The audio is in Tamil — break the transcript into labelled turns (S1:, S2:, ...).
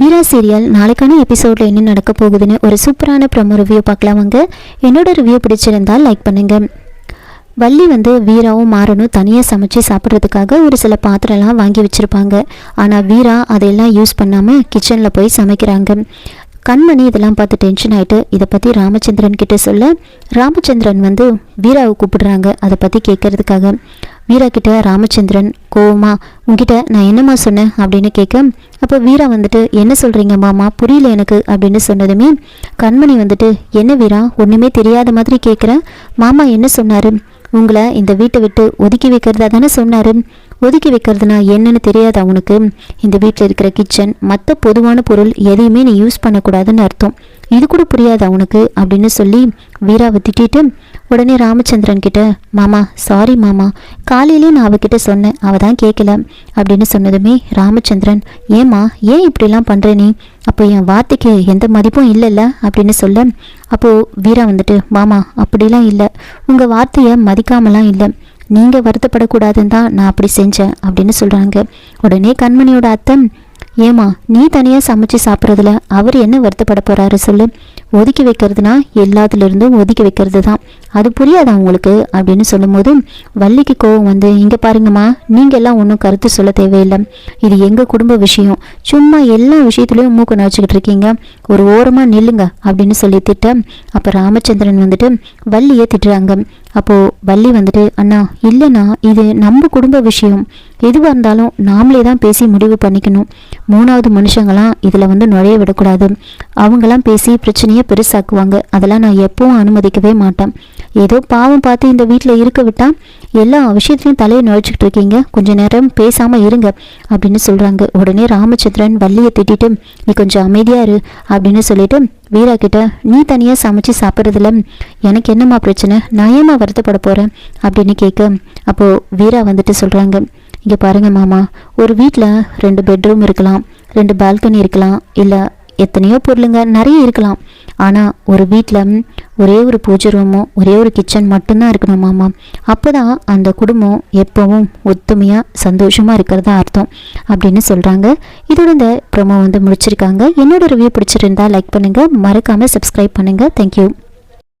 S1: வீரா சீரியல் நாளைக்கான எபிசோடில் என்ன நடக்க போகுதுன்னு ஒரு சூப்பரான ப்ரமோ ரிவ்யூ பார்க்கலாம் வாங்க. என்னோட ரிவ்யூ பிடிச்சிருந்தால் லைக் பண்ணுங்க. வள்ளி வந்து வீராவும் மாறனும் தனியாக சமைச்சு சாப்பிட்றதுக்காக ஒரு சில பாத்திரம்லாம் வாங்கி வச்சுருப்பாங்க. ஆனால் வீரா அதையெல்லாம் யூஸ் பண்ணாமல் கிச்சனில் போய் சமைக்கிறாங்க. கண்மணி இதெல்லாம் பார்த்து டென்ஷன் ஆகிட்டு இதை பற்றி ராமச்சந்திரன் கிட்டே சொல்ல ராமச்சந்திரன் வந்து வீராவை கூப்பிடுறாங்க. அதை பற்றி கேட்கறதுக்காக. வீரா கிட்ட ராமச்சந்திரன் கோவமா உங்ககிட்ட நான் என்னம்மா சொன்னேன்? அப்படின்னு கேட்க அப்போ வீரா வந்துட்டு என்ன சொல்கிறீங்க மாமா? புரியல எனக்கு அப்படின்னு சொன்னதுமே கண்மணி வந்துட்டு என்ன வீரா? ஒன்றுமே தெரியாத மாதிரி கேட்குறேன் மாமா என்ன சொன்னார்? உங்களை இந்த வீட்டை விட்டு ஒதுக்கி வைக்கிறதா தானே சொன்னார்? ஒதுக்கி வைக்கிறதுனா என்னன்னு தெரியாது அவனுக்கு இந்த வீட்டில் இருக்கிற கிச்சன் மற்ற பொதுவான பொருள் எதையுமே நீ யூஸ் பண்ணக்கூடாதுன்னு அர்த்தம். இது கூட புரியாது அவனுக்கு அப்படின்னு சொல்லி வீராவை திட்டிட்டு உடனே ராமச்சந்திரன் கிட்ட மாமா சாரி மாமா. காலையிலே நான் அவகிட்ட சொன்னேன். அவ தான் கேட்கல அப்படின்னு சொன்னதுமே ராமச்சந்திரன் ஏம்மா ஏன் இப்படிலாம் பண்ணுற நீ? அப்போ என் வார்த்தைக்கு எந்த மதிப்பும் இல்லைல்ல? அப்படின்னு சொல்ல அப்போது வீரா வந்துட்டு மாமா அப்படிலாம் இல்லை. உங்கள் வார்த்தையை மதிக்காமலாம் இல்லை. நீங்கள் வருத்தப்படக்கூடாதுன்னு தான் நான் அப்படி செஞ்சேன். அப்படின்னு சொல்கிறாங்க உடனே கண்மணியோட அத்தை ஏமா நீ தனியாக சமைச்சு சாப்பிட்றதுல அவர் என்ன வருத்தப்பட போகிறாரு சொல்லு. ஒதுக்கி வைக்கிறதுனா எல்லாத்துலேருந்தும் ஒதுக்கி வைக்கிறது தான் அது புரியாதா உங்களுக்கு? அப்படின்னு சொல்லும்போது வள்ளிக்கு கோவம் வந்து இங்கே பாருங்கம்மா நீங்கள் எல்லாம் ஒன்றும் கருத்து சொல்ல தேவையில்லை. இது எங்கள் குடும்ப விஷயம். சும்மா எல்லா விஷயத்துலையும் மூக்கு நினச்சிக்கிட்டு இருக்கீங்க. ஒரு ஓரமாக நில்லுங்க அப்படின்னு சொல்லி திட்ட அப்போ ராமச்சந்திரன் வந்துட்டு வள்ளியை திட்டுறாங்க. அப்போது வள்ளி வந்துட்டு அண்ணா இல்லைண்ணா இது நம்ம குடும்ப விஷயம். எதுவாக இருந்தாலும் நாமளே தான் பேசி முடிவு பண்ணிக்கணும். மூணாவது மனுஷங்களாம் இதில் வந்து நுழைய விடக்கூடாது. அவங்களாம் பேசி பிரச்சனையை பெருசாக்குவாங்க. அதெல்லாம் நான் எப்பவும் அனுமதிக்கவே மாட்டேன். ஏதோ பாவம் பார்த்து இந்த வீட்டில் இருக்க விட்டால் எல்லா விஷயத்துலையும் தலையை நுழைச்சிக்கிட்டு இருக்கீங்க. கொஞ்சம் நேரம் பேசாமல் இருங்க அப்படின்னு சொல்கிறாங்க உடனே ராமச்சந்திரன் வள்ளியை திட்டிட்டு நீ கொஞ்சம் அமைதியாக இரு அப்படின்னு சொல்லிட்டு வீரா கிட்ட நீ தனியாக சமைச்சு சாப்பிட்றதுல எனக்கு என்னம்மா பிரச்சனை? நான் ஏமா வருத்தப்பட போகிறேன் அப்படின்னு கேட்க அப்போது வீரா வந்துட்டு சொல்கிறாங்க இங்கே பாருங்க மாமா ஒரு வீட்டில் ரெண்டு பெட்ரூம் இருக்கலாம் ரெண்டு பால்கனி இருக்கலாம் இல்லை எத்தனையோ பொருளுங்க நிறைய இருக்கலாம். ஆனால் ஒரு வீட்டில் ஒரே ஒரு பூஜை ரூமும் ஒரே ஒரு கிச்சன் மட்டும்தான் இருக்கணும் மாமா. அப்போ தான் அந்த குடும்பம் எப்போவும் ஒத்துமையாக சந்தோஷமாக இருக்கிறதா அர்த்தம் அப்படின்னு சொல்கிறாங்க இதோட இந்த ப்ரொமோ வந்து முடிச்சிருக்காங்க. என்னோட ரிவ்யூ பிடிச்சிருந்தா லைக் பண்ணுங்கள் மறக்காமல் சப்ஸ்கிரைப் பண்ணுங்கள் தேங்க்யூ